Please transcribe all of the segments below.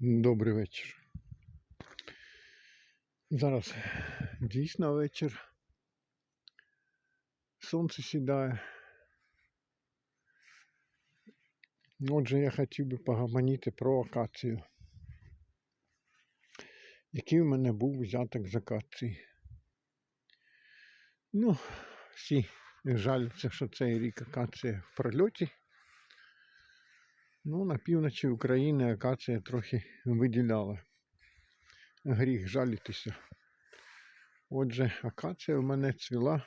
Добрий вечір. Зараз дійсно вечір. Сонце сідає. Отже, я хотів би погаманіти про акацію. Який в мене був взяток з акації. Ну, всі жалються, що цей рік акація в прольоті. Ну, на півночі України акація трохи виділяла. Гріх жалітися. Отже, акація в мене цвіла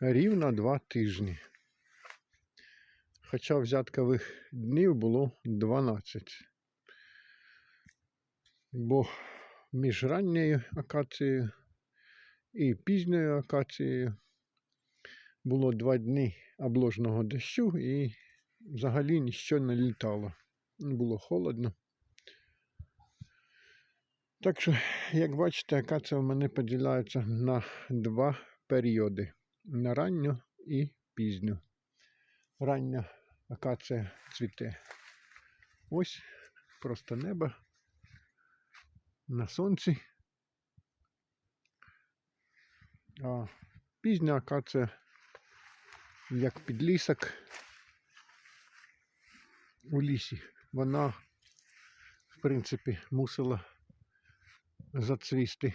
рівно два тижні. Хоча взяткових днів було 12. Бо між ранньою акацією і пізньою акацією було два дні обложного дощу і взагалі нічого не літало. Було холодно. Так що, як бачите, акація в мене поділяється на два періоди: на ранню і пізню. Рання акація цвіте. Ось просто небо на сонці. А пізня акація, як підлісок у лісі, вона, в принципі, мусила зацвісти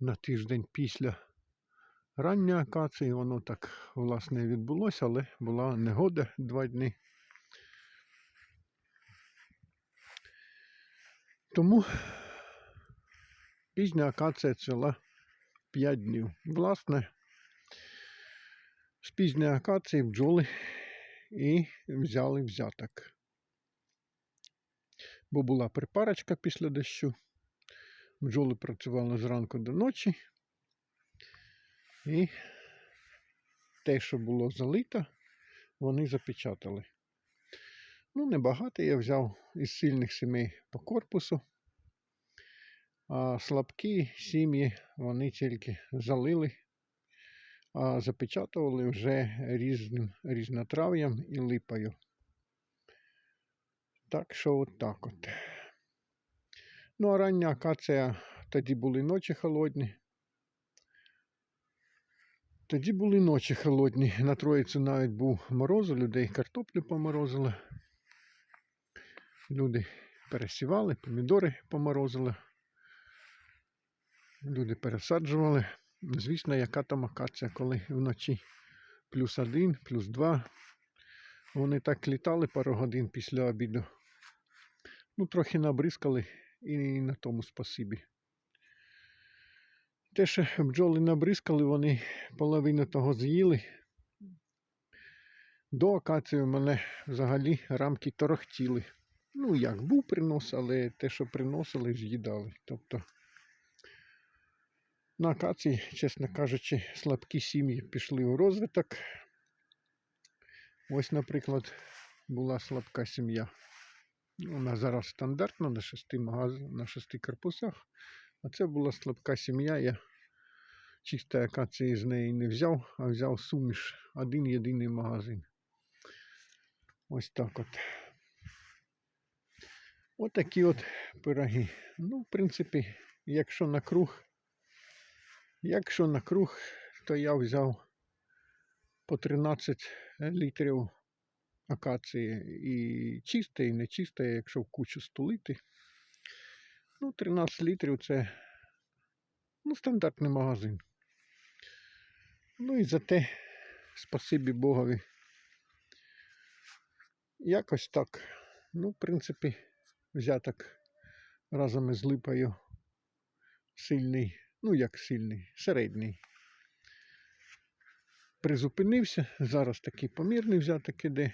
на тиждень після ранньої акації. Воно так, власне, відбулося, але була негода два дні. Тому пізня акація цвіла 5 днів. Власне, з пізньої акації бджоли і взяли взяток. Бо була припарочка після дощу. Бджоли працювали зранку до ночі. І те, що було залито, вони запечатали. Ну, небагато я взяв із сильних сімей по корпусу. А слабкі сім'ї вони тільки залили, а запечатували вже різним різнотрав'ям і липою. Так що от так от. Ну, а рання акація тоді були ночі холодні. Тоді були ночі холодні. На Троїці навіть був мороз, людей картоплю поморозили. Люди пересівали, помідори поморозили. Люди пересаджували. Звісно, яка там акація, коли вночі плюс один, плюс два. Вони так літали пару годин після обіду. Ну, трохи набризкали і на тому спасибі. Те, що бджоли набризкали, вони половину того з'їли. До акації в мене взагалі рамки торохтіли. Ну, як був принос, але те, що приносили, з'їдали. Тобто на акації, чесно кажучи, слабкі сім'ї пішли у розвиток. Ось, наприклад, була слабка сім'я. Вона зараз стандартна на шести магаз... на шести корпусах. А це була слабка сім'я. Я чисто акації з неї не взяв, а взяв суміш. Один єдиний магазин. Ось так от. Ось такі от пироги. Ну, в принципі, якщо на круг, якщо на круг, то я взяв по 13 літрів акації і чисте, і нечисте, якщо в кучу стулити. Ну, 13 літрів це ну, стандартний магазин. Ну і за те, спасибі Богові. Якось так. Ну, в принципі, взяток разом із липою сильний, ну як сильний, середній. Призупинився, зараз такий помірний взяток іде.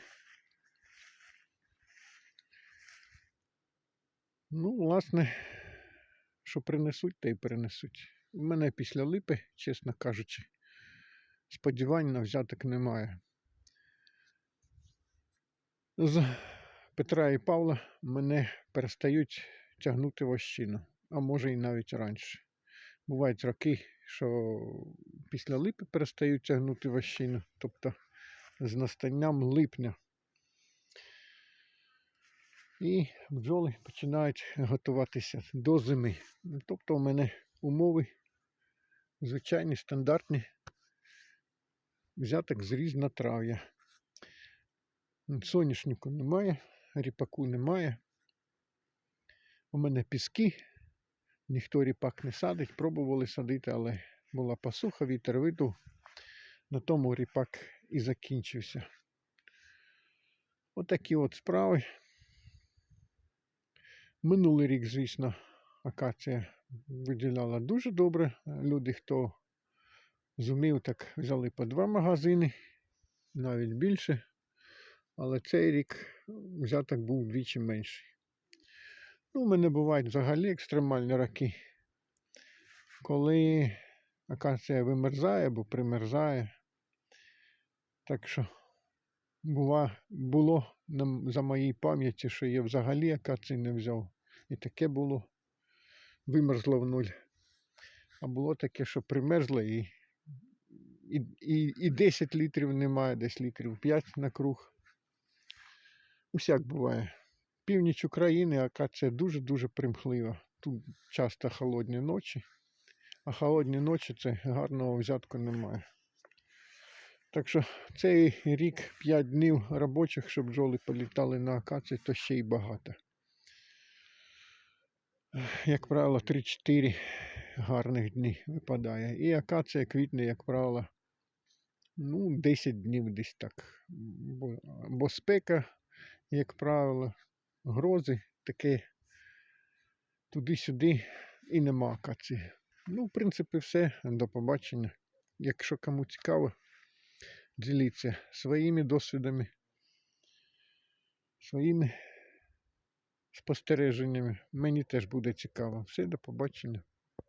Ну, власне, що принесуть, те й принесуть. У мене після липи, чесно кажучи, сподівань на взяток немає. З Петра і Павла мене перестають тягнути вощину, а може і навіть раніше. Бувають роки, що після липи перестають тягнути вощину, тобто з настанням липня. І бджоли починають готуватися до зими. Тобто у мене умови звичайні, стандартні. Взяток з різнотрав'я. Соняшнику немає, ріпаку немає. У мене піски. Ніхто ріпак не садить. Пробували садити, але була посуха, вітер видув. На тому ріпак і закінчився. Отакі от справи. Минулий рік, звісно, акація виділяла дуже добре. Люди, хто зумів, так взяли по два магазини, навіть більше. Але цей рік взяток був вдвічі менший. Ну, у мене бувають взагалі екстремальні роки, коли акація вимерзає або примерзає. Так що бува, було за моїй пам'яті, що я взагалі акації не взяв. І таке було. Вимерзло в нуль. А було таке, що примерзло і, і, і, і 10 літрів немає, десь літрів 5 на круг. Усяк буває. Північ України акація дуже-дуже примхлива. Тут часто холодні ночі, а холодні ночі це гарного взятку немає. Так що цей рік 5 днів робочих, щоб бджоли політали на акації, то ще й багато. Як правило, 3-4 гарних дні випадає. І акація квітне, як правило, ну, 10 днів десь так. Бо, бо спека, як правило, грози, таке туди-сюди і нема акації. Ну, в принципі, все. До побачення. Якщо кому цікаво, діліться своїми досвідами, своїми спостереженнями. Мені теж буде цікаво. Все, до побачення.